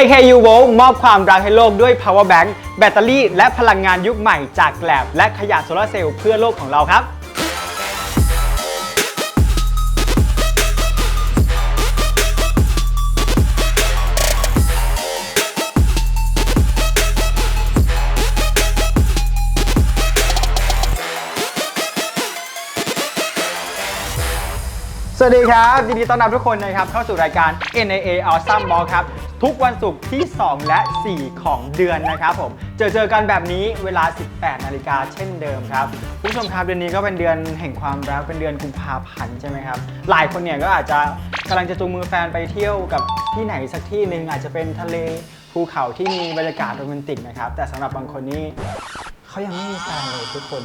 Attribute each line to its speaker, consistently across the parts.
Speaker 1: KKU Volt มอบความรักให้โลกด้วย power bank แบตเตอรี่ และพลังงานยุคใหม่จากแกลบ และขยะโซลาร์เซลล์เพื่อโลกของเราครับสวัสดีครับยินดีต้อนรับทุกคนนะครับเข้าสู่รายการ NAA Awesome Ball ครับ ทุกวันศุกร์ที่ 2 และ 4 ของเดือนนะครับผม เจอเจอกันแบบนี้เวลา 18 นาฬิกาเช่นเดิมครับผู้ชมครับเดือนนี้ก็เป็นเดือนแห่งความรักเป็นเดือนกุมภาพันธ์ใช่ไหมครับ หลายคนเนี่ยก็อาจจะกำลังจะจูงมือแฟนไปเที่ยวกับที่ไหนสักที่หนึ่งอาจจะเป็นทะเลภูเขาที่มีบรรยากาศโรแมนติกนะครับ แต่สำหรับบางคนนี่เขายังไม่มีแฟนเลยทุกคน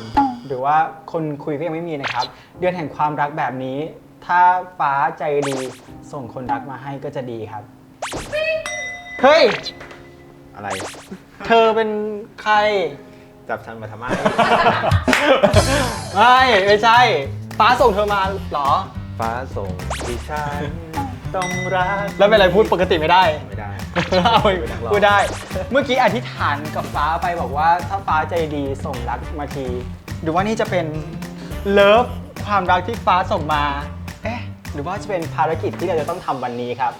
Speaker 1: หรือว่าคนคุยก็ยังไม่มีนะครับ เดือนแห่งความรักแบบนี้ ถ้าฟ้าใจดีส่งคนรักมาให้ก็จะดีครับ เฮ้ย
Speaker 2: อะไร
Speaker 1: เธอเป็นใคร
Speaker 2: จับฉันมาทำไม
Speaker 1: ไม่ไม่ใช่ ฟ้าส่งเธอมาเหรอ
Speaker 2: ฟ้าส่งดิฉันต้องรัก
Speaker 1: แล้วเป็นอะไรพูดปกติไม่ได้
Speaker 2: ไม่ได้
Speaker 1: เอา
Speaker 2: เป็นนักร้อง
Speaker 1: พูดได้ เมื่อกี้อธิษฐานกับฟ้าไปบอกว่าถ้าฟ้าใจดีส่งรักมาทีหรือว่านี่จะเป็นเลิฟความรักที่ฟ้าส่งมา เอ๊ะ หรือว่าจะเป็นภารกิจที่เราจะต้องทำวันนี้ครับ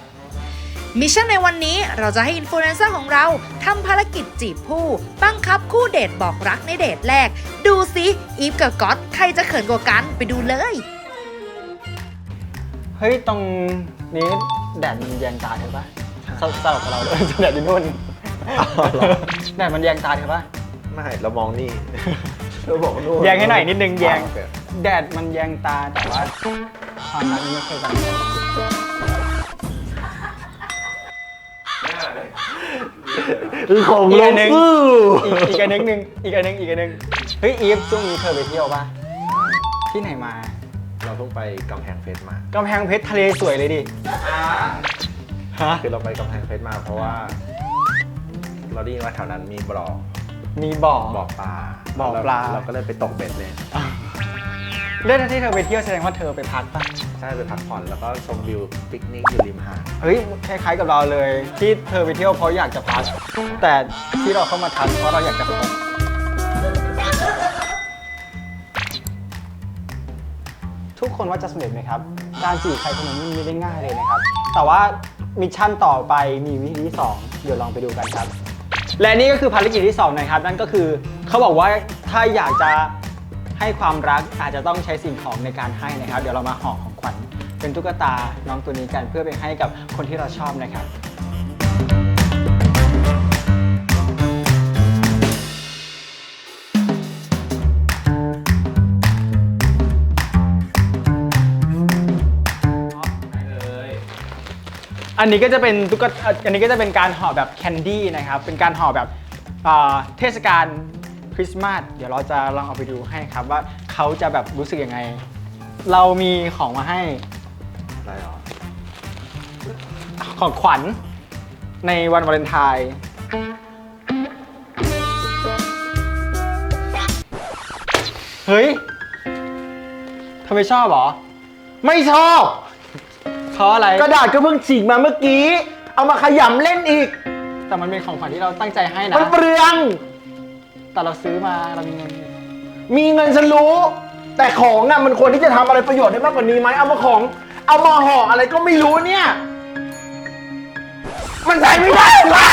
Speaker 3: มิชชั่นในวันนี้เราจะให้อินฟลูเอนเซอร์ของเราทำภารกิจจีบผู้ บังคับคู่เดทบอกรักในเดทแรก ดูสิอีฟกับก๊อตใครจะเขินกว่ากันไปดูเลย
Speaker 1: เฮ้ย ตรงนี้แดดมันแยงตาเธอปะสสลับกับเราด้วยแดดที่นู่น
Speaker 2: อ๋อเหรอ
Speaker 1: แดดมันแยงตาเธอปะ
Speaker 2: ไม่เรามองนี่เราบอกนู่น
Speaker 1: แยงให้หน่อยนิดนึงแยง
Speaker 2: โอเค
Speaker 1: แดดมันแยงตาแต่ว่าความรักมันไม่เคยบัง
Speaker 2: ของ
Speaker 1: อีก
Speaker 2: ล
Speaker 1: อั
Speaker 2: ง
Speaker 1: นหนึ่ง
Speaker 2: สู้
Speaker 1: อีกอีกอันหนึงหนึ่งอีกอันหนึงอีกอันหนึงเฮ้ยอีฟช่วงนี้เธอไปเที่ยวปะที่ไหนมา
Speaker 2: เราเพิ่งไปกำแพงเพชรมา
Speaker 1: กำแพงเพชรทะเลสวยเลยดิฮะ
Speaker 2: คือเราไปกำแพงเพชรมาเพราะว่า เราได้ยินว่าแถวนั้นมีบ่อ
Speaker 1: มีบ่อ
Speaker 2: บ่อปลา
Speaker 1: บ่อปลา
Speaker 2: เราก็เลยไปตกเบ็ดเลย
Speaker 1: เรื่องที่เธอไปเที่ยวแสดงว่าเธอไปพักปะ
Speaker 2: ใช่ไปพักผ่อนแล้วก็ชมวิวปิกนิกอยู่ริมหาด
Speaker 1: เฮ้ยคล้ายๆกับเราเลย ที่เธอไปเที่ยวเพราะอยากจะพัก แต่ที่เราเข้ามาทักเพราะเราอยากจะพักทุกคนว่าจะสำเร็จไหมครับ การจีบใครคนหนึงมันไม่ได้ง่ายเลยนะครับ แต่ว่ามิชชั่นต่อไปมีวิธีที่2เดี๋ยวลองไปดูกันครับ และนี่ก็คือภารกิจที่2นะครับ นั่นก็คือเขาบอกว่าถ้าอยากจะ ให้ความรักอาจจะต้องใช้สิ่งของในการให้นะครับ เดี๋ยวเรามาห่อของขวัญเป็นตุ๊กตาน้องตัวนี้กันเพื่อไปให้กับคนที่เราชอบนะครับอันนี้ก็จะเป็นตุ๊กตาอันนี้ก็จะเป็นการห่อแบบแคนดี้นะครับ เป็นการห่อแบบเทศกาล คริสต์มาสเดี๋ยวเราจะลองเอาไปดูให้ครับว่าเขาจะแบบรู้สึกยังไง เรามีของมาให้
Speaker 2: อะไรหรอ
Speaker 1: ของขวัญในวันวาเลนไทน์เฮ้ยเธอไม่ชอบเหรอ
Speaker 2: ไม่ชอบ
Speaker 1: เพราะอะไร
Speaker 2: กระดาษก็เพิ่งฉีกมาเมื่อกี้ เอามาขยำเล่นอีก
Speaker 1: แต่มันเป็นของขวัญที่เราตั้งใจให้นะ
Speaker 2: มันเปลือง
Speaker 1: แต่เราซื้อมาเรามีเงินอยู่
Speaker 2: มีเงินฉันรู้ แต่ของอะมันควรที่จะทำอะไรประโยชน์ได้มากกว่านี้ไหมเอามาของ เอามาห่ออะไรก็ไม่รู้เนี่ย มันใช้ไม่ได้วะ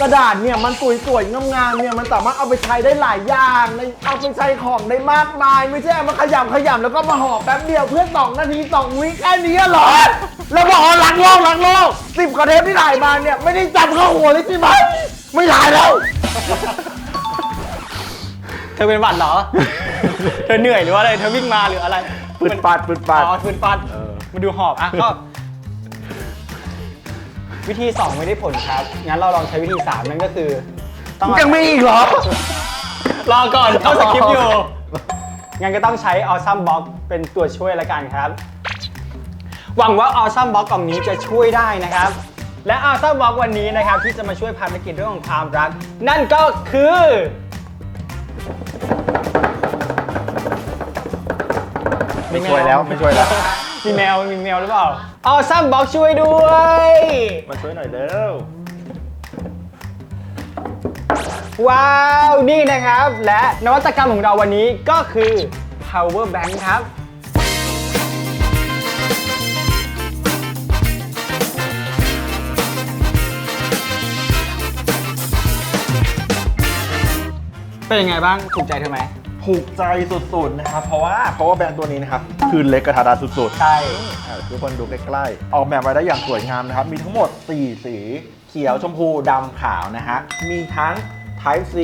Speaker 2: กระดาษเนี่ยมันสวยๆงามๆเนี่ยมันสามารถเอาไปใช้ได้หลายอย่างในเอาไปใช้ของได้มากมาย ไม่ใช่เอามาขยำขยำแล้วก็มาห่อแป๊บเดียวเพื่อสองนาทีสองวิแค่นี้เหรอแล้วบอกว่ารักโลกรักโลกสิบกว่าเทปที่ถ่ายมาเนี่ยไม่ได้จำเข้าหัวเลยใช่ไหมไม่ถ่ายแล้ว
Speaker 1: เธอเป็นหวัดเหรอ เธอเหนื่อยหรือว่าอะไร เธอวิ่งมาหรืออะไร
Speaker 2: ปึดปัดปึดปัด
Speaker 1: อ๋อฟืนปัด
Speaker 2: เออ
Speaker 1: มาดูหอบ อะก็วิธี 2 ไม่ได้ผลครับ งั้นเราลองใช้วิธี 3 นั่นก็คือ ต้อง
Speaker 2: ยังมีอีกเหรอ
Speaker 1: รอก่อนเข้าสคริปต์อยู่
Speaker 2: อ๋อ
Speaker 1: งั้นก็ต้องใช้ Awesome Box เป็นตัวช่วยละกันครับ หวังว่า Awesome Box กล่องนี้จะช่วยได้นะครับ และ Awesome Box วันนี้นะครับที่จะมาช่วยภารกิจเรื่องของความรัก นั่นก็คือ
Speaker 2: ไม่ช่วยแล้วไม่ช่วยแล้ว
Speaker 1: มีแมวมีแมวหรือเปล่าเอาซัมบ็อกช่วยด้วย
Speaker 2: มาช่วยหน่อยเร็ว
Speaker 1: ว้าว นี่นะครับ และนวัตกรรมของเราวันนี้ก็คือ power bank ครับ เป็นยังไงบ้างถูกใจเธอไหม
Speaker 2: ถูกใจสุดๆนะครับ เพราะว่า power bank ตัวนี้นะครับ คือเล็กกระทาดาสุดๆ
Speaker 1: ใช่
Speaker 2: อ่าทุกคนดูใกล้ๆ ออกแบบมาได้อย่างสวยงามนะครับ มีทั้งหมด 4 สี เขียวชมพูดำขาวนะฮะ มีทั้ง Type C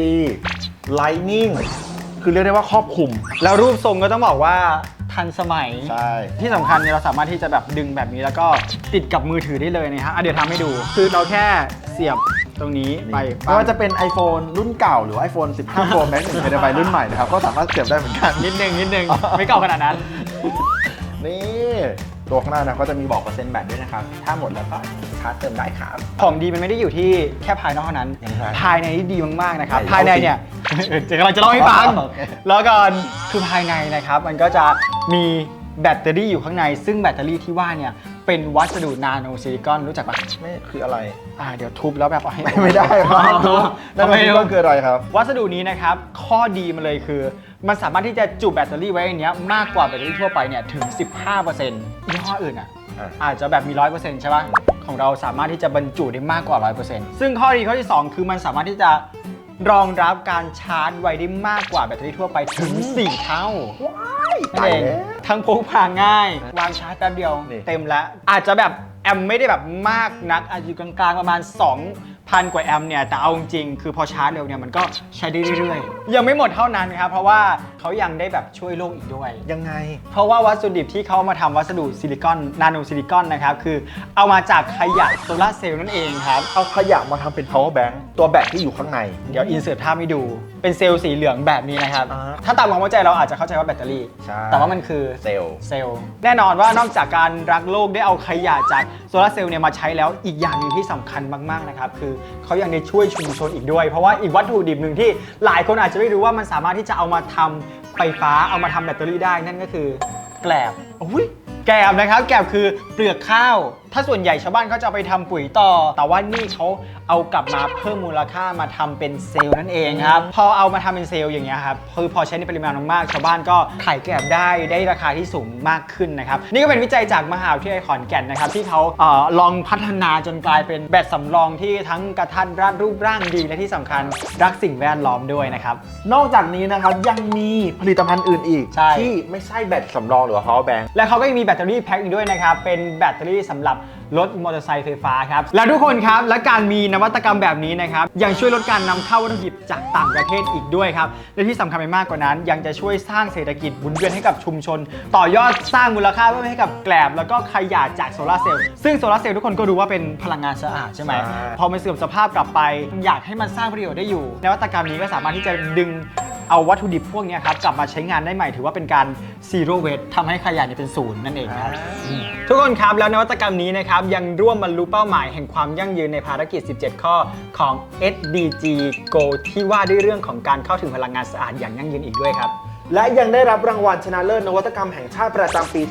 Speaker 2: Lightning คือเรียกได้ว่าครอบคลุม
Speaker 1: แล้วรูปทรงก็ต้องบอกว่าทันสมัย
Speaker 2: ใช่
Speaker 1: ที่สำคัญเนี่ยเราสามารถที่จะแบบดึงแบบนี้แล้วก็ติดกับมือถือได้เลยนะฮะอะเดี๋ยวทำให้ดู คือเราแค่เสียบ ตรงนี้ไป
Speaker 2: ไม่ว่าจะเป็น iPhone รุ่นเก่าหรือว่า iPhone 15 Pro Max 1 TB รุ่นใหม่นะครับ ก็สามารถเสียบได้เหมือนกัน
Speaker 1: นิดนึงนิดนึงไม่เก่าขนาดนั้น
Speaker 2: นี่ ตัวข้างหน้านะก็จะมีบอกเปอร์เซ็นต์แบตด้วยนะครับ ถ้าหมดแล้วก็ชาร์จเติมได้ครับ
Speaker 1: ของดีมันไม่ได้อยู่ที่แค่ภายนอกเท่านั้น
Speaker 2: ยังไง
Speaker 1: ภายในนี่ดีมากๆนะครับ
Speaker 2: ไหน
Speaker 1: ภายในเนี่ยเดี๋ยวเราจะเล่าให้ฟัง
Speaker 2: โอเค
Speaker 1: แล้วก่อนคือภายในนะครับ มันก็จะมีแบตเตอรี่อยู่ข้างใน ซึ่งแบตเตอรี่ที่ว่าเนี่ย เป็นวัสดุนาโนซิลิคอนรู้จักปะ
Speaker 2: ไม่คืออะไร
Speaker 1: อ่าเดี๋ยวทุบแล้วแบบเอาให้
Speaker 2: ไม่ได้ครับนั่น
Speaker 1: ไม่
Speaker 2: มัน
Speaker 1: รู้
Speaker 2: ก็คืออะไรครับ
Speaker 1: วัสดุนี้นะครับ ข้อดีมันเลยคือ มันสามารถที่จะจุแบตเตอรี่ไว้ในเนี้ยมากกว่าแบตเตอรี่ทั่วไปเนี่ยถึง 15%ยี่ห้ออื่นอะ
Speaker 2: อะ
Speaker 1: อาจจะแบบมี 100%ใช่ปะของเราสามารถที่จะบรรจุได้มากกว่า 100%ซึ่งข้อดีข้อที่ 2 คือมันสามารถที่จะรองรับการชาร์จไวได้มากกว่าแบตเตอรี่ทั่วไปถึง 4 เท่า นั่นเองทั้งพกพาง่าย วางชาร์จแป๊บเดียว
Speaker 2: นี่
Speaker 1: เต็มแล้วอาจจะแบบแอมป์ไม่ได้แบบมากนักอาจจะอยู่กลางๆประมาณ 2,000กว่าแอมป์เนี่ยแต่เอาจริงๆคือพอชาร์จเร็วเนี่ยมันก็ใช้ได้เรื่อยๆ ยังไม่หมดเท่านั้นครับเพราะว่าเขายังได้แบบช่วยโลกอีกด้วย
Speaker 2: ยังไง
Speaker 1: เพราะว่าวัสดุดิบที่เขามาทำวัสดุซิลิคอนนาโนซิลิคอนนะครับคือเอามาจากขยะโซลาร์เซลล์นั่นเองครับ
Speaker 2: เอาขยะมาทำเป็น power bank ตัวแบตที่อยู่ข้างใน
Speaker 1: เดี๋ยวอินเสิร์ตภาพให้ดูเป็นเซลล์สีเหลืองแบบนี้นะครับ
Speaker 2: อ่า
Speaker 1: ถ้าตามความเข้าใจเราอาจจะเข้าใจว่าแบตเตอรี่
Speaker 2: ใช่
Speaker 1: แต่ว่ามันคือ
Speaker 2: เซลล์
Speaker 1: เซลล์แน่นอนว่านอกจากการรักโลกได้เอาขยะจากโซลาร์เซลล์เนี่ยมาใช้แล้วอีกอย่างหนึงที่สำคัญมาก ๆ นะครับ คือเขายังได้ช่วยชุมชนอีกด้วย เพราะว่าอีกวัตถุดิบหนึ่งที่หลายคนอาจจะไม่รู้ว่ามันสามารถที่จะเอามาทำไฟฟ้าเอามาทำแบตเตอรี่ได้นั่นก็คือแกลบ
Speaker 2: อุ้ย
Speaker 1: แกบนะครับ แกบคือเปลือกข้าว ถ้าส่วนใหญ่ชาวบ้านเขาจะเอาไปทำปุ๋ยต่อ แต่ว่านี่เขาเอากลับมาเพิ่มมูลค่ามาทำเป็นเซลล์นั่นเองครับ พอเอามาทำเป็นเซลล์อย่างเงี้ยครับคือพอใช้ในปริมาณมากๆชาวบ้านก็ขายแกบได้ได้ราคาที่สูงมากขึ้นนะครับ นี่ก็เป็นวิจัยจากมหาวิทยาลัยขอนแก่นนะครับ ที่เขาเออลองพัฒนาจนกลายเป็นแบตสำรองที่ทั้งกระทัดรัดรูปร่างดี และที่สำคัญรักสิ่งแวดล้อมด้วยนะครับ
Speaker 2: นอกจากนี้นะครับยังมีผลิตภัณฑ์อื่นอีก
Speaker 1: ใช่
Speaker 2: ที่ไม่ใช่แบตสำรองหรือว่า power bank
Speaker 1: และเขาก็ยังมีแบตเตอรี่แพ็คอีกด้วยนะครับ เป็นแบตเตอรี่สำหรับรถมอเตอร์ไซค์ไฟฟ้าครับ และทุกคนครับ และการมีนวัตกรรมแบบนี้นะครับ ยังช่วยลดการนำเข้าวัตถุดิบจากต่างประเทศอีกด้วยครับ และที่สำคัญไปมากกว่านั้น ยังจะช่วยสร้างเศรษฐกิจหมุนเวียนให้กับชุมชน ต่อยอดสร้างมูลค่าเพิ่มให้กับแกลบ แล้วก็ขยะจากโซลาร์เซลล์ ซึ่งโซลาร์เซลล์ทุกคนก็รู้ว่าเป็นพลังงานสะอาดใช่ไหม
Speaker 2: ใช่
Speaker 1: พอมันเสื่อมสภาพกลับไป อยากให้มันสร้างประโยชน์ได้อยู่ นวัตกรรมนี้ก็สามารถที่จะดึง เอาวัตถุดิบพวกเนี้ยครับกลับมาใช้งานได้ใหม่ถือว่าเป็นการ zero waste ทำให้ขยะเนี่ยเป็นศูนย์นั่นเองครับ
Speaker 2: อ่า
Speaker 1: ทุกคนครับแล้วนวัตกรรมนี้นะครับยังร่วมบรรลุเป้าหมายแห่งความยั่งยืนในภารกิจ 17 ข้อของ SDG Go ที่ว่าด้วยเรื่องของการเข้าถึงพลังงานสะอาดอย่างยั่งยืนอีกด้วยครับ
Speaker 2: และยังได้รับรางวัลชนะเลิศนวัตกรรมแห่งชาติประจำปี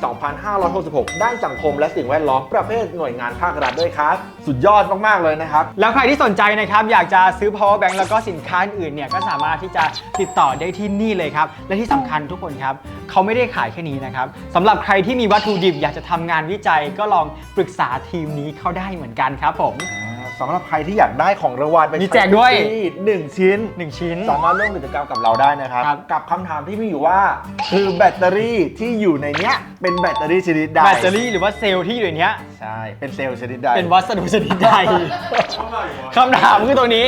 Speaker 2: 2566 ด้านสังคมและสิ่งแวดล้อมประเภทหน่วยงานภาครัฐด้วยครับ สุดยอดมาก ๆ เลยนะครับ
Speaker 1: แล้วใครที่สนใจนะครับอยากจะซื้อ power bank แล้วก็สินค้าอื่นเนี่ยก็สามารถที่จะติดต่อได้ที่นี่เลยครับ และที่สำคัญทุกคนครับเขาไม่ได้ขายแค่นี้นะครับสำหรับใครที่มีวัตถุดิบอยากจะทำงานวิจัยก็ลองปรึกษาทีมนี้เข้าได้เหมือนกันครับผม
Speaker 2: สำหรับใครที่อยากได้ของรางวัลไป
Speaker 1: มีแจกด้วย
Speaker 2: หนึ่งชิ้น
Speaker 1: 1 ชิ้น
Speaker 2: สามารถร่วมกิจกรรมกับเราได้นะครับ
Speaker 1: ครับ
Speaker 2: กับคำถามที่มีอยู่ว่า คือแบตเตอรี่ที่อยู่ในเนี้ยเป็นแบตเตอรี่ชนิดใด
Speaker 1: แบตเตอรี่หรือว่าเซลล์ที่อยู่ในเนี้ย
Speaker 2: ใช่เป็นเซลล์ชนิดใด
Speaker 1: เป็นวัสดุชนิดใดคำถามคือตัวนี้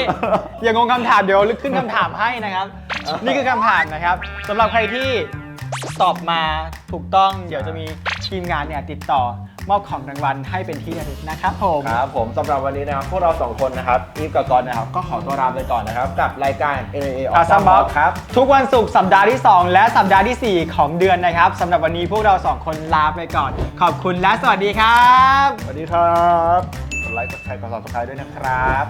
Speaker 1: อย่างงงคำถามเดี๋ยวลึกขึ้นคำถามให้นะครับ นี่คือคำถามนะครับสำหรับใครที่ ตอบมาถูกต้องเดี๋ยวจะมีทีมงานเนี่ยติดต่อมอบของรางวัลให้เป็นที่ระลึกนะครับผม
Speaker 2: ครับผมสำหรับวันนี้นะครับพวกเราสองคนนะครับอีฟกับกอนนะครับก็ขอตัวลาไปก่อนนะครับ กับรายการ NAA
Speaker 1: อาซัม
Speaker 2: Awesome
Speaker 1: บ็อก
Speaker 2: Box ครับ
Speaker 1: ทุกวันศุกร์สัปดาห์ที่ 2 และสัปดาห์ทีสี่4 ของเดือนนะครับสำหรับวันนี้พวกเราสองคนลาไปก่อน ขอบคุณและสวัสดีครับ
Speaker 2: สวัสดีครับกดไลค์กดแชร์กด subscribe ด้วยนะครับ